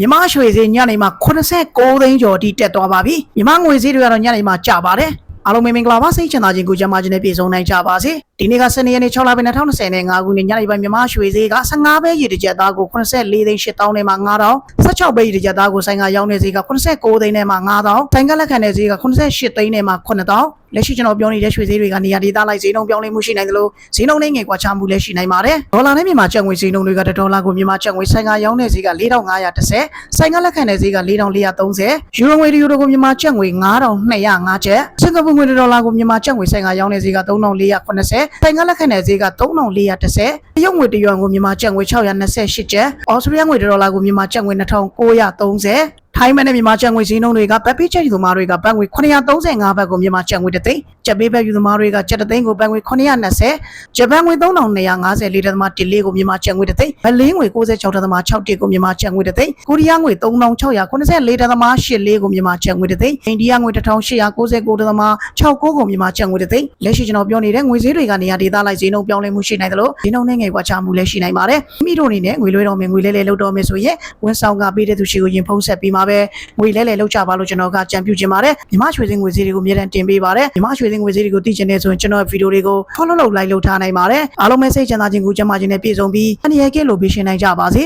မြမရွှေဈေးညနေမှာ89သိန်းကျော်အထိတက်သွားပါပြီမြမငွေဈေးတွေကတော့ညနေမှာကျပါတယ်အားလုံးမင်္ဂလာပါစိတ်ချမ်းသာခြင်းကိုကြမ်းမာခြင်းနဲ့ပြည့်စုံနိုင်ကြပါစေဒီနေ့က12ရက်နေ့6လပိုင်း2020နဲ့5ခုနှစ်ညနေပိုင်းမြမရွှေဈေးက15ပဲရည်တစ်ကြက်သားကို84သိန်း8000နဲ့မှ9000 16ပဲရည်တစ်ကြက်သားကိုဆိုင်ကရောင်းနေဈေးက89သိန်းနဲ့မှ9000ဆိုင်ကလက်ခံတဲ့ဈေးက88သိန်းနဲ့မှ9000လက်ရှိကျွန်တော်ပြောနေတဲ့ရွှေဈေးတွေကနေရာဒေသလိုက်ဈေးနှုန်းပြောင်းလဲမှုရှိနိုင်တယ်လို့ဈေးနှုန်းနဲ့ငွေကွာခြားမှုလည်းရှိနိုင်ပါတယ်ဒေါ်လာနဲ့မြန်မာကျပ်ငွေဈေးနှုန်းတွေကဒေါ်လာကိုမြန်မာကျပ်ငွေဆိုင်ကရောင်းတဲ့ဈေးက4510ဆိုင်ကလက်ခံတဲ့ဈေးက4430ယူရိုငွေယူရိုကိုမြန်မာကျပ်ငွေ9205ကျပ်စင်ကာပူငွေဒေါ်လာကိုမြန်မာကျပ်ငွေဆိုင်ကရောင်းတဲ့ဈေးက3480ဆိုင်ကလက်ခံတဲ့ဈေးက3410 တရုတ်ငွေတရွမ်ကိုမြန်မာကျပ်ငွေ628ကျပ်အော်စတြေးလျငွေဒေါ်လာကိုမြန်မာကျပ်ငွေ2930ထိုင်းမနဲ့မြန်မာကျပ်ငွေဈေးနှုန်းတွေကဘတ်ပေးချက်ယူသမားတွေကဘတ်ငွေ935ဘတ်ကိုမြန်မာကျပ်ငွေတစ်သိန်း ကျပ်ပေးဘတ်ယူသမားတွေကကျပ်တစ်သိန်းကိုဘတ်ငွေ920ဂျပန်ငွေ3250လေးတသမ1လေးကိုမြန်မာကျပ်ငွေတစ်သိန်းဘလင်းငွေ66တသမ6တစ်ကိုမြန်မာကျပ်ငွေတစ်သိန်းကိုရီးယားငွေ3684တသမ8လေးကိုမြန်မာကျပ်ငွေတစ်သိန်းအိန္ဒိယငွေ1899တသမ69ကိုမြန်မာကျပ်ငွေတစ်သိန်းလက်ရှိကျွန်တော်ပြောနေတဲ့ငွေဈေးတွေကနေရာဒေသလိုက်ဈေးနှုန်းပြောင်းလဲမှုရှိနိုင်တယ်လို့ဈေးနှုန်းနဲ့ငယ်ကွာခြားမှုလည်းရှိနိုင်ပါတယ်မိတို့အနေနဲ့ငွေလွှဲတော်မယ်ငွေလဲလဲလုပ်တော်မယ်ဆိုရင်ဝန်ဆောင်ကပေးတဲ့သူရှိကိုရင်ဖုံးဆက်ပြီးမှာပဲငွေလဲလဲလုပ်ကြပါလို့ကျွန်တော်ကကြံပြုချင်ပါတယ်မြမရွှေစင်းငွေဈေးတွေကိုအများတန်းတင်ပေးပါတယ်မြမရွှေစင်းငွေဈေးတွေကိုသိချင်တဲ့ဆိုရင်ကျွန်တော်ဗီဒီယိုတွေကို follow လုပ် like လုပ်ထားနိုင်ပါတယ်အားလုံးပဲစိတ်ချမ်းသာခြင်းကိုကျန်းမာခြင်းနဲ့ပြည့်စုံပြီးအနေရကဲလို့ပေးရှင်နိုင်ကြပါစေ